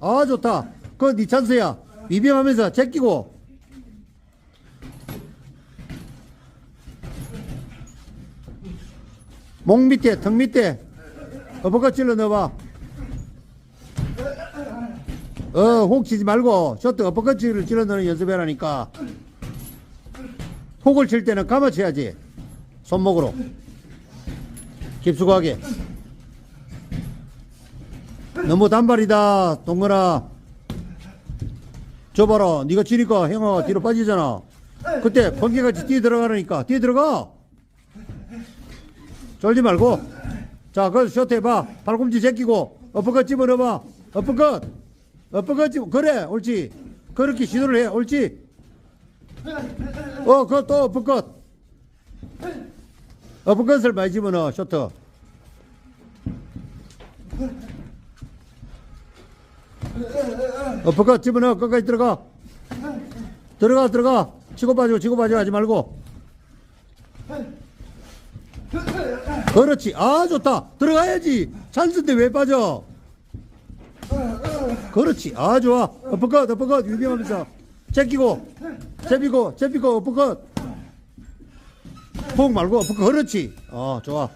아 좋다. 그건 네 찬스야. 비벼하면서 제끼고. 목 밑에 턱 밑에. 어버컷 찔러 넣어봐. 어 혹 치지 말고 쇼트 어버컷을 찔러 넣는 연습해라니까. 혹을 칠 때는 감아쳐야지. 손목으로. 깊숙하게 너무 단발이다 동건아. 저 봐라 네가 치니까 형아 뒤로 빠지잖아. 그때 번개같이 뛰어 들어가라니까. 뛰어 들어가. 쫄지 말고. 자 거기서 쇼트 해봐. 팔꿈치 제끼고 어퍼컷 집어넣어봐. 어퍼컷 어퍼컷 집어. 그래 옳지. 그렇게 시도를 해 옳지. 어 그거 또 어퍼컷 어퍼컷을 많이 집어넣어 쇼트 어퍼컷 집어넣어 끝까지 들어가. 들어가 들어가. 치고 빠지고 치고 빠지고 하지 말고. 그렇지. 아 좋다. 들어가야지. 찬스인데 왜 빠져? 그렇지. 아 좋아. 어퍼컷 어퍼컷. 유병하면서 제끼고 제비고 제비고 어퍼컷 푹 말고 어퍼컷. 그렇지. 어 좋아